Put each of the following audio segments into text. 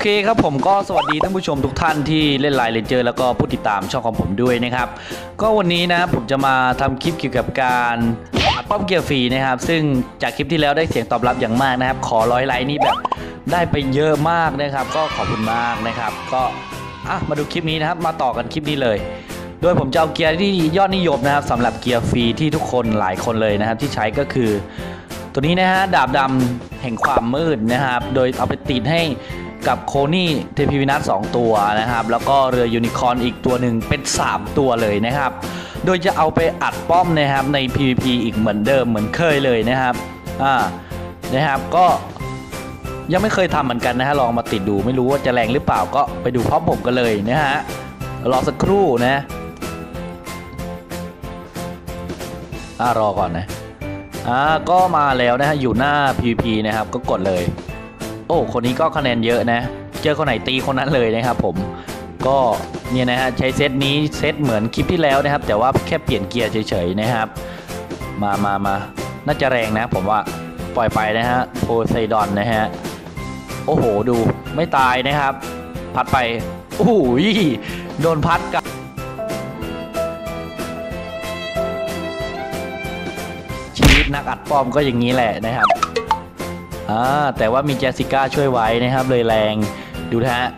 เคครับผมก็สวัสดีท่านผู้ชมทุกท่านที่เล่นไลน์เลนเจอร์แล้วก็ผู้ติดตามช่องของผมด้วยนะครับ ก็วันนี้นะผมจะมาทำคลิปเกี่ยวกับการอัดป้อมเกียร์ฟรีนะครับ ซึ่งจากคลิปที่แล้วได้เสียงตอบรับอย่างมากนะครับ ขอร้อยไลค์นี่แบบได้ไปเยอะมากนะครับ ก็ขอบคุณมากนะครับ ก็อะมาดูคลิปนี้นะครับ มาต่อกันคลิปนี้เลย โดยผมจะเอาเกียร์ที่ยอดนิยมนะครับสำหรับเกียร์ฟรีที่ทุกคนหลายคนเลยนะครับ ที่ใช้ก็คือ ตัวนี้นะฮะดาบดำแห่งความมืดนะครับ โดยเอาไปติดให้ กับโคนี่เทพีวินัส2ตัวนะครับ แล้วก็เรือยูนิคอร์นอีกตัวหนึ่งเป็น 3 ตัวเลยนะครับ โดยจะเอาไปอัดป้อมนะครับใน PVP อีกเหมือนเดิมเหมือนเคยเลยนะครับอ่านะครับก็ยังไม่เคยทำเหมือนกันนะฮะลองมาติดดูไม่รู้ว่าจะแรงหรือเปล่าก็ไปดูพร้อมผมกันเลยนะฮะรอสักครู่นะอ่ารอก่อนนะอ่าก็มาแล้วนะฮะอยู่หน้า PVP นะครับก็กดเลย โอ้คนนี้ก็คะแนนเยอะนะ เจอคนไหนตีคนนั้นเลยนะครับผมก็เนี่ยนะฮะใช้เซตนี้เซตเหมือนคลิปที่แล้วนะครับ แต่ว่าแค่เปลี่ยนเกียร์เฉยๆนะครับ มามามาน่าจะแรงนะ ผมว่าปล่อยไปนะฮะโพไซดอนนะฮะโอ้โหดูไม่ตายนะครับ พัดไปโอ้โหโดนพัดกับชีวิตนักอัดป้อมก็อย่างนี้แหละนะครับ อ่าแต่ว่ามีเจสสิก้าช่วยไว้นะครับ เลยแรงดูนะฮะ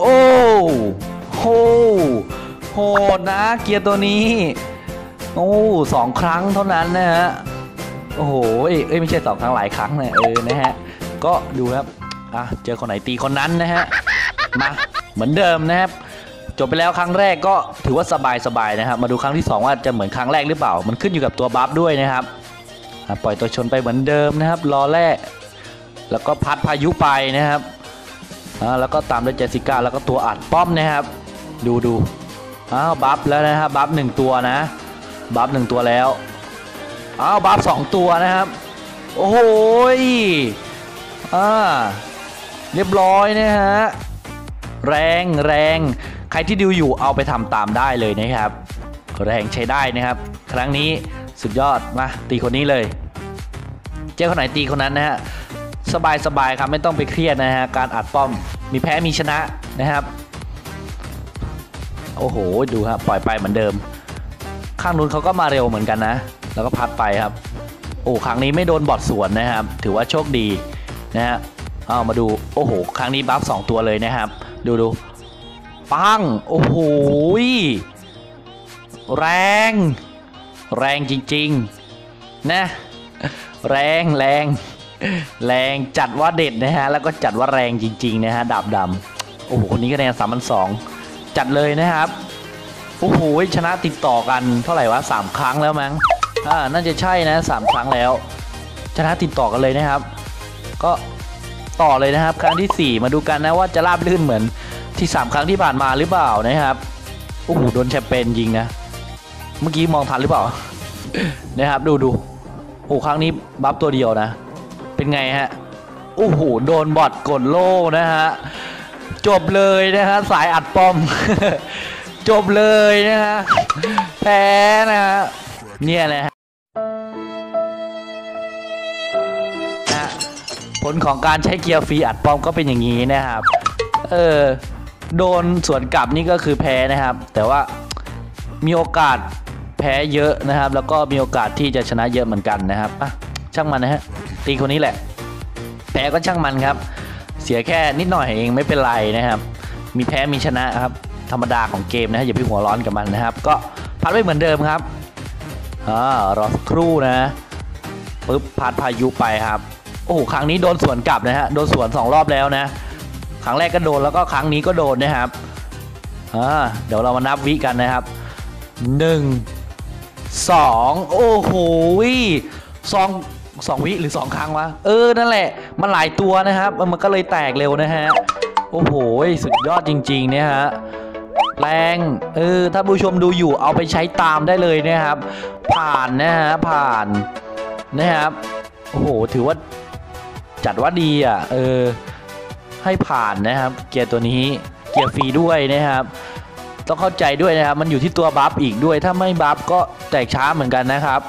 โอ้โหโหดนะเกียร์ตัวนี้ โอ้สองครั้งเท่านั้นนะฮะโอ้โหเอ้ยไม่ใช่สองครั้งหลายครั้งนะเออนะฮะก็ดูครับอะเจอคนไหนตีคนนั้นนะฮะมาเหมือนเดิมนะครับจบไปแล้วครั้งแรกก็ถือว่าสบายๆนะครับ มาดูครั้งที่ 2 ว่าจะเหมือนครั้งแรกหรือเปล่า มันขึ้นอยู่กับตัวบัฟด้วยนะครับ ปล่อยตัวชนไปเหมือนเดิมนะครับรอแรก แล้วก็พัดพายุไปนะครับแล้วก็ตามด้วยเจสิก้าแล้วก็ตัวอัดป้อมนะครับ ดูดูอ้าวบัฟแล้วนะครับบัฟหนึ่งตัวนะบัฟหนึ่งตัวแล้วอ้าวบัฟสองตัวนะครับ โอ้โหยอ่าเรียบร้อยนะฮะแรงแรงใครที่ดูอยู่เอาไปทำตามได้เลยนะครับ แรงใช้ได้นะครับ ครั้งนี้ สุดยอดมาตีคนนี้เลย เจ้าคนไหนตีคนนั้นนะฮะสบายสบายครับไม่ต้องไปเครียดนะฮะการอัดป้อมมีแพ้มีชนะนะครับ โอ้โหดูครับปล่อยไปเหมือนเดิม ข้างนู้นเขาก็มาเร็วเหมือนกันนะ แล้วก็พัดไปครับ โอ้ครั้งนี้ไม่โดนบอดสวนนะครับ ถือว่าโชคดีนะฮะเอามาดูโอ้โหครั้งนี้บัฟสองตัวเลยนะครับ ดูดูปังโอ้โหแรง แรงจริงๆ นะ แรงแรง แรงจัดว่าเด็ดนะฮะ แล้วก็จัดว่าแรงจริง ๆ นะฮะ ดาบดำโอ้โห คนนี้คะแนนสามพันสองจัดเลยนะครับ โอ้โห ชนะติดต่อกันเท่าไหร่วะสามครั้งแล้วมั้ง อ่า น่าจะใช่นะสามครั้งแล้ว ชนะติดต่อกันเลยนะครับ ก็ต่อเลยนะครับ ครั้งที่ 4 มาดูกันนะว่าจะราบลื่นเหมือนที่ 3 ครั้งที่ผ่านมาหรือเปล่านะครับ โอ้โห โดนแชมเปญยิงนะ เมื่อกี้มองทันหรือเปล่า นะครับ ดูดูโอ้ครั้งนี้บัฟตัวเดียวนะ เป็นไงฮะโอ้โหโดนบอทกดโล่นะฮะ จบเลยนะฮะ สายอัดปอม จบเลยนะฮะ แพ้นะฮะ เนี่ยนะฮะนะฮะผลของการใช้เกียร์ฟรีอัดปอมก็เป็นอย่างนี้นะครับ เออ โดนสวนกลับนี่ก็คือแพ้นะครับ แต่ว่ามีโอกาส พ้เยอะนะครับ แล้วก็มีโอกาสที่จะชนะเยอะเหมือนกันนะครับอะช่างมันนะฮะตีคนนี้แหละ แพ้ก็ช่างมันครับ เสียแค่นิดหน่อยเองไม่เป็นไรนะครับ มีแพ้มีชนะครับ ธรรมดาของเกมนะฮะอย่าไปหัวร้อนกับมันนะครับ ก็พัดไว้เหมือนเดิมครับอ่ารอสักครู่นะปุ๊บพัดพายุไปครับโอ้โหครั้งนี้โดนสวนกลับนะฮะโดนสวนสองรอบแล้วนะครั้งแรกก็โดนแล้วก็ครั้งนี้ก็โดนนะครับอ่าเดี๋ยวเรามานับวิกันนะครับห สองโอ้โหสองสองวิหรือสองครั้งวะ เออ นั่นแหละ มันหลายตัวนะครับ มันก็เลยแตกเร็วนะฮะ โอ้โห สุดยอดจริงๆเนี่ยฮะแรงเออถ้าผู้ชมดูอยู่เอาไปใช้ตามได้เลยนะครับ ผ่านนะฮะผ่านนะครับโอ้โหถือว่าจัดว่าดีอะเออให้ผ่านนะครับ เกียร์ตัวนี้เกียร์ฟรีด้วยนะครับ ต้องเข้าใจด้วยนะครับ มันอยู่ที่ตัวบัฟอีกด้วย ถ้าไม่บัฟก็แตกช้าเหมือนกันนะครับ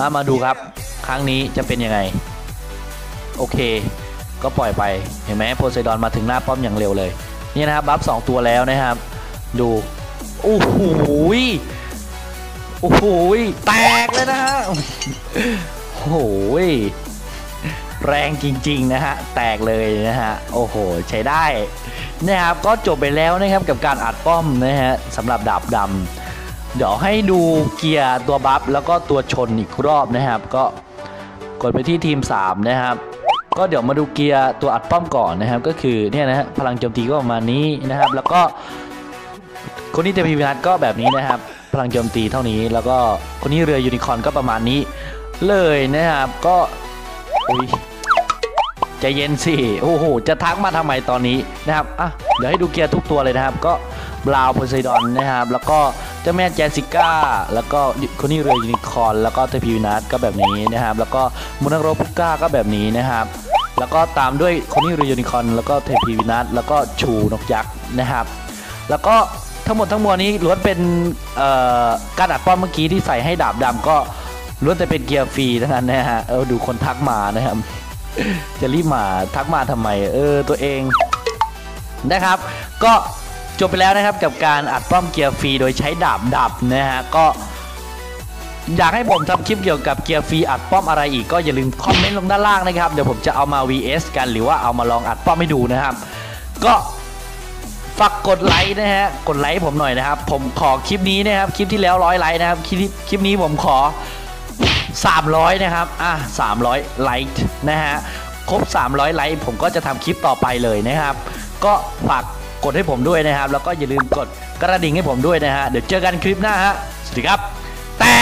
อะมาดูครับ ครั้งนี้จะเป็นยังไง โอเค ก็ปล่อยไป เห็นไหมโพไซดอนมาถึงหน้าป้อมอย่างเร็วเลย นี่นะครับบัฟสองตัวแล้วนะครับ ดู โอ้โหโอ้โหแตกเลยนะฮะ โอ้โหแรงจริง ๆ นะฮะ แตกเลยนะฮะ โอ้โห ใช้ได้ นะครับก็จบไปแล้วนะครับกับการอัดป้อมนะฮะสำหรับดาบดำเดี๋ยวให้ดูเกียร์ตัวบัฟแล้วก็ตัวชนอีกรอบนะครับ ก็กดไปที่ทีม 3 นะครับ ก็เดี๋ยวมาดูเกียร์ตัวอัดป้อมก่อนนะครับ ก็คือเนี่ยนะฮะพลังโจมตีก็ประมาณนี้นะครับ แล้วก็คนนี้เตพีวินัทก็แบบนี้นะครับ พลังโจมตีเท่านี้ แล้วก็คนนี้เรือยูนิคอร์นก็ประมาณนี้ เลยนะครับก็อุ้ย ใจเย็นสิโอ้โหจะทักมาทำไมตอนนี้นะครับอะเดี๋ยวให้ดูเกียร์ทุกตัวเลยนะครับ ก็บราวโพไซดอนนะครับ แล้วก็เจ้าแม่แจสิก้า แล้วก็คนนี้เรือยูนิคอร์นแล้วก็เทพีวินัทก็แบบนี้นะครับ แล้วก็มุนาโรพุก้าก็แบบนี้นะครับ แล้วก็ตามด้วยคนนี้เรือยูนิคอร์นแล้วก็เทพีวินัทแล้วก็ชูนกยักษ์นะครับ แล้วก็ทั้งหมดทั้งมวลนี้ล้วนเป็นการอัดป้อมเมื่อกี้ที่ใส่ให้ดาบดำก็ล้วนแต่เป็นเกียร์ฟรีทั้งนั้นนะฮะเออดูคนทักมานะครับ จะรีบมาทักมาทำไม เออตัวเองนะครับ ก็จบไปแล้วนะครับกับการอัดป้อมเกียร์ฟรีโดยใช้ดาบดับนะฮะก็อยากให้ผมทำคลิปเกี่ยวกับเกียร์ฟรีอัดป้อมอะไรอีกก็อย่าลืมคอมเมนต์ลงด้านล่างนะครับเดี๋ยวผมจะเอามา vs กันหรือว่าเอามาลองอัดป้อมให้ดูนะครับ ก็ฝากกดไลค์นะฮะกดไลค์ผมหน่อยนะครับ ผมขอคลิปนี้นะครับคลิปที่แล้วร้อยไลค์นะครับคลิปคลิปนี้ผมขอ 300 นะครับ อะ300 ไลค์นะฮะ ครบ 300 ไลค์ผมก็จะทำคลิปต่อไปเลยนะครับ ก็ฝากกดให้ผมด้วยนะครับ แล้วก็อย่าลืมกดกระดิ่งให้ผมด้วยนะฮะ เดี๋ยวเจอกันคลิปหน้าฮะ สวัสดีครับ แต่